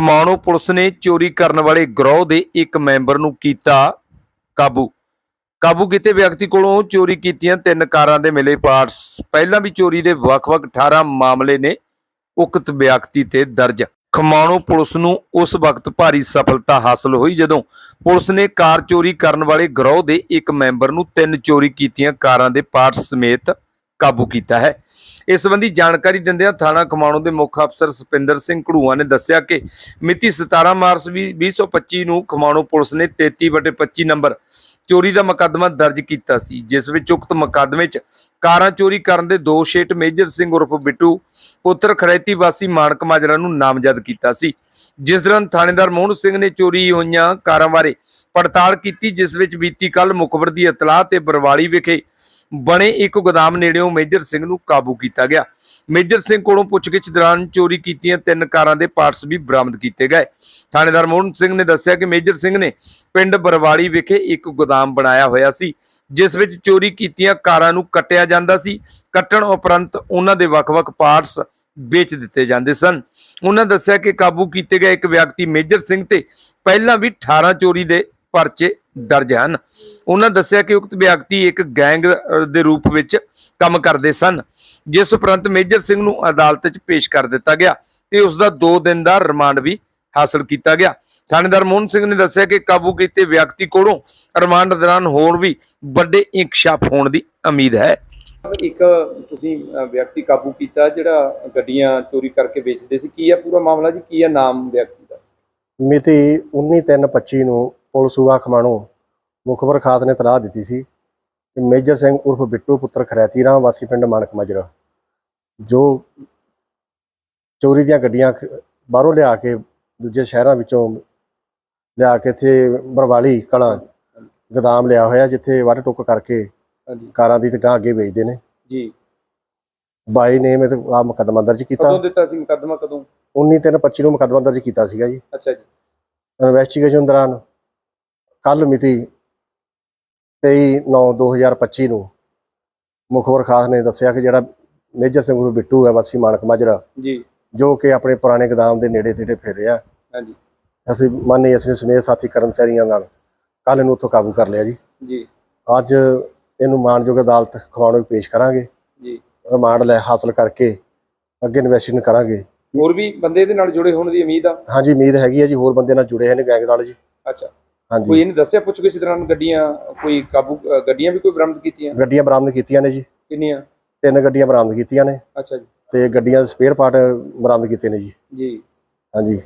Khamano police ਨੇ ਚੋਰੀ ਕਰਨ ਵਾਲੇ ਗਰੋਹ ਦੇ ਇੱਕ ਮੈਂਬਰ ਨੂੰ ਕੀਤਾ ਕਾਬੂ। ਕਾਬੂ ਕੀਤੇ ਵਿਅਕਤੀ ਕੋਲੋਂ ਚੋਰੀ ਕੀਤੀਆਂ ਤਿੰਨ ਕਾਰਾਂ ਦੇ ਮਿਲੇ ਪਾਰਟਸ ਪਹਿਲਾਂ ਵੀ ਚੋਰੀ ਦੇ ਵੱਖ-ਵੱਖ 18 ਮਾਮਲੇ ਨੇ ਉਕਤ ਵਿਅਕਤੀ ਤੇ ਦਰਜ। ਖਮਾਣੋ ਪੁਲਿਸ ਨੂੰ ਉਸ ਵਕਤ ਭਾਰੀ ਸਫਲਤਾ ਹਾਸਲ ਹੋਈ ਜਦੋਂ ਪੁਲਿਸ ਨੇ ਕਾਰ ਚੋਰੀ ਕਰਨ ਵਾਲੇ ਗਰੋਹ ਦੇ ਇੱਕ ਮੈਂਬਰ ਨੂੰ ਤਿੰਨ ਚੋਰੀ ਕੀਤੀਆਂ ਕਾਰਾਂ ਦੇ ਪਾਰਟਸ ਸਮੇਤ ਕਾਬੂ ਕੀਤਾ ਹੈ। ਇਸ ਸੰਬੰਧੀ ਜਾਣਕਾਰੀ ਦਿੰਦਿਆਂ ਥਾਣਾ ਖਮਾਣੋ ਦੇ ਮੁੱਖ ਅਫਸਰ ਸੁਪਿੰਦਰ ਸਿੰਘ ਘੜੂਆ ਨੇ ਦੱਸਿਆ ਕਿ ਮਿਤੀ 17 ਮਾਰਚ 2025 ਨੂੰ ਖਮਾਣੋ ਪੁਲਿਸ ਨੇ 33/25 ਨੰਬਰ ਚੋਰੀ ਦਾ ਮੁਕੱਦਮਾ ਦਰਜ ਕੀਤਾ ਸੀ, ਜਿਸ ਵਿੱਚ ਉਕਤ ਮੁਕੱਦਮੇ 'ਚ ਕਾਰਾਂ ਚੋਰੀ ਕਰਨ ਦੇ ਦੋਸ਼ੇਟ ਮੇਜਰ ਸਿੰਘ ਉਰਫ ਬਿੱਟੂ, ਪੁੱਤਰ ਖਰੈਤੀ ਵਾਸੀ ਮਾਨਕ ਮਾਜਰਾ ਨੂੰ ਨਾਮਜ਼ਦ ਕੀਤਾ ਸੀ। ਜਿਸ ਦੌਰਾਨ ਥਾਣੇਦਾਰ ਮੋਹਨ ਸਿੰਘ ਨੇ ਚੋਰੀ ਹੋਈਆਂ ਕਾਰਾਂ ਬਾਰੇ ਪੜਤਾਲ ਕੀਤੀ, ਜਿਸ ਵਿੱਚ ਬੀਤੀ ਕੱਲ ਮੁਖਬਰ ਦੀ ਇਤਲਾਹ ਤੇ ਬਰਵਾਲੀ ਵਿਖੇ ਬਣੇ ਇੱਕ ਗੋਦਾਮ ਨੇੜਿਓਂ ਮੇਜਰ ਸਿੰਘ ਨੂੰ ਕਾਬੂ ਕੀਤਾ ਗਿਆ। ਮੇਜਰ ਸਿੰਘ ਕੋਲੋਂ ਪੁੱਛਗਿੱਛ ਦੌਰਾਨ ਚੋਰੀ ਕੀਤੀਆਂ ਤਿੰਨ ਕਾਰਾਂ ਦੇ ਪਾਰਟਸ ਵੀ ਬਰਾਮਦ ਕੀਤੇ ਗਏ। ਥਾਣੇਦਾਰ ਮੋਹਨ ਸਿੰਘ ਨੇ ਦੱਸਿਆ ਕਿ ਮੇਜਰ ਸਿੰਘ ਨੇ ਪਿੰਡ ਬਰਵਾਲੀ ਵਿਖੇ ਇੱਕ ਗੋਦਾਮ ਬਣਾਇਆ ਹੋਇਆ ਸੀ, ਜਿਸ ਵਿੱਚ ਚੋਰੀ ਕੀਤੀਆਂ ਕਾਰਾਂ ਨੂੰ ਕੱਟਿਆ ਜਾਂਦਾ ਸੀ। ਕੱਟਣ ਉਪਰੰਤ ਉਹਨਾਂ ਦੇ ਵੱਖ-ਵੱਖ ਪਾਰਟਸ ਵੇਚ ਦਿੱਤੇ ਜਾਂਦੇ ਸਨ। ਉਹਨਾਂ ਦੱਸਿਆ ਕਿ ਕਾਬੂ ਕੀਤੇ ਗਏ ਇੱਕ ਵਿਅਕਤੀ ਮੇਜਰ ਸਿੰਘ ਤੇ ਪਹਿਲਾਂ ਵੀ 18 ਚੋਰੀ ਦੇ ਪਰਚੇ ਦਰਜ ਹਨ। ਉਹਨਾਂ ਦੱਸਿਆ ਕਿ ਉਕਤ ਵਿਅਕਤੀ ਇੱਕ ਗੈਂਗ ਦੇ ਰੂਪ ਵਿੱਚ ਕੰਮ ਕਰਦੇ ਸਨ ਜਿਸ ਉਪਰੰਤ ਮੇਜਰ ਸਿੰਘ ਨੂੰ ਅਦਾਲਤ 'ਚ ਪੇਸ਼ ਕਰ ਦਿੱਤਾ ਗਿਆ ਤੇ ਉਸ ਦਾ 2 ਦਿਨ ਦਾ ਰਿਮਾਂਡ ਵੀ ਹਾਸਲ ਕੀਤਾ ਗਿਆ। ਥਾਣੇਦਾਰ ਮੋਹਨ ਸਿੰਘ ਨੇ ਦੱਸਿਆ ਕਿ ਕਾਬੂ ਕੀਤੇ ਵਿਅਕਤੀ ਕੋਲੋਂ ਰਿਮਾਂਡ ਦੌਰਾਨ ਹੋਰ ਵੀ ਵੱਡੇ ਇਨਕਸ਼ਾਫ ਹੋਣ ਦੀ ਉਮੀਦ ਹੈ। ਇੱਕ ਤੁਸੀਂ ਵਿਅਕਤੀ ਕਾਬੂ ਕੀਤਾ ਜਿਹੜਾ ਗੱਡੀਆਂ ਚੋਰੀ ਕਰਕੇ ਵੇਚਦੇ ਸੀ ਕੀ ਹੈ ਪੂਰਾ ਮਾਮਲਾ ਜੀ? ਕੀ ਹੈ ਨਾਮ ਵਿਅਕਤੀ ਦਾ? ਮਿਤੀ 19/3/25 ਨੂੰ ਪੁਲਿਸ ਸੂਬਾ ਖਮਾਣੋ ਮੁਖਬਰ ਖਾਤ ਨੇ ਸਲਾਹ ਦਿੱਤੀ ਸੀ ਕਿ ਮੇਜਰ ਸਿੰਘ ਉਰਫ ਬਿੱਟੂ ਪੁੱਤਰ ਖਰੈਤੀ ਰਾਮ ਵਾਸੀ ਪਿੰਡ ਮਾਨਕ ਮਾਜਰਾ ਜੋ ਚੋਰੀ ਦੀਆਂ ਗੱਡੀਆਂ ਬਾਹਰੋਂ ਲਿਆ ਕੇ ਦੂਜੇ ਸ਼ਹਿਰਾਂ ਵਿੱਚੋਂ ਲਿਆ ਕੇ ਇੱਥੇ ਬਰਵਾਲੀ ਕਲਾਂ ਗੋਦਾਮ ਲਿਆ ਹੋਇਆ ਜਿੱਥੇ ਵੱਢ ਟੁੱਕ ਕਰਕੇ ਕਾਰਾਂ ਦੀ ਤੇ ਗਾਂ ਅੱਗੇ ਵੇਚਦੇ ਨੇ। ਜੀ। ਬਾਈ ਨੇ ਇਹ ਆ ਮੁਕੱਦਮਾ ਦਰਜ ਕੀਤਾ। ਕਦੋਂ ਦਿੱਤਾ ਸੀ ਮੁਕੱਦਮਾ? ਕਦੋਂ? 19/3/25 ਨੂੰ ਮੁਕੱਦਮਾ ਦਰਜ ਕੀਤਾ ਸੀਗਾ ਜੀ। ਅੱਛਾ ਜੀ। ਇਨਵੈਸਟੀਗੇਸ਼ਨ ਦੌਰਾਨ ਕੱਲ ਮਿਤੀ 23/9/2025 ਨੂੰ ਮੁਖਬਰ ਖਾਸ ਨੇ ਦੱਸਿਆ ਕਿ ਜਿਹੜਾ ਮੇਜਰ ਸਿੰਘ ਗੁਰੂ ਬਿੱਟੂ ਹੈ ਵਾਸੀ ਮਾਨਕ ਮਾਜਰਾ ਜੀ। ਜੋ ਕਿ ਆਪਣੇ ਪੁਰਾਣੇ ਗੋਦਾਮ ਦੇ ਨੇੜੇ ਤੇੜੇ ਫਿਰ ਰਿਹਾ। ਹਾਂਜੀ। ਅਸੀਂ ਮਾਨੇ ਅਸੀਂ ਸਮੇਤ ਸਾਥੀ ਕਰਮਚਾਰੀਆਂ ਨਾਲ ਕੱਲ ਇਹਨੂੰ ਉੱਥੋਂ ਕਾਬੂ ਕਰ ਲਿਆ ਜੀ। ਜੀ। ਅੱਜ ਇਹਨੂੰ ਮਾਨਯੋਗ ਅਦਾਲਤ ਖਵਾਉਣ ਨੂੰ ਪੇਸ਼ ਕਰਾਂਗੇ। ਜੀ। ਰਿਮਾਂਡ ਲੈ ਹਾਸਲ ਕਰਕੇ ਅੱਗੇ ਇਨਵੈਸਟੀਗੇਸ਼ਨ ਕਰਾਂਗੇ। ਹੋਰ ਵੀ ਬੰਦੇ ਇਹਦੇ ਨਾਲ ਜੁੜੇ ਹੋਣ ਦੀ ਉਮੀਦ ਆ? ਹਾਂਜੀ ਉਮੀਦ ਹੈਗੀ ਹੈ ਜੀ ਹੋਰ ਬੰਦੇ ਨਾਲ ਜੁੜੇ ਹੋਏ ਨੇ ਗੈਂਗ ਨਾਲ ਜੀ। ਅੱਛਾ। ਕੋਈ ਹਾਂਜੀ ਇਹਨੇ ਦੱਸਿਆ ਪੁੱਛ ਕਿਸ ਦੌਰਾਨ ਗੱਡੀਆਂ ਕੋਈ ਕਾਬੂ ਅ, ਗੱਡੀਆਂ ਵੀ ਕੋਈ ਬਰਾਮਦ ਕੀਤੀਆਂ? ਗੱਡੀਆਂ ਬਰਾਮਦ ਕੀਤੀਆਂ ਨੇ ਜੀ। ਕਿੰਨੀਆਂ? ਤਿੰਨ ਗੱਡੀਆਂ ਬਰਾਮਦ ਕੀਤੀਆਂ ਨੇ ਅੱਛਾ ਜੀ। ਤੇ ਗੱਡੀਆਂ ਦੇ ਸਪੇਅਰ ਪਾਰਟ ਬਰਾਮਦ ਕੀਤੇ ਨੇ ਜੀ। ਜੀ। ਹਾਂਜੀ।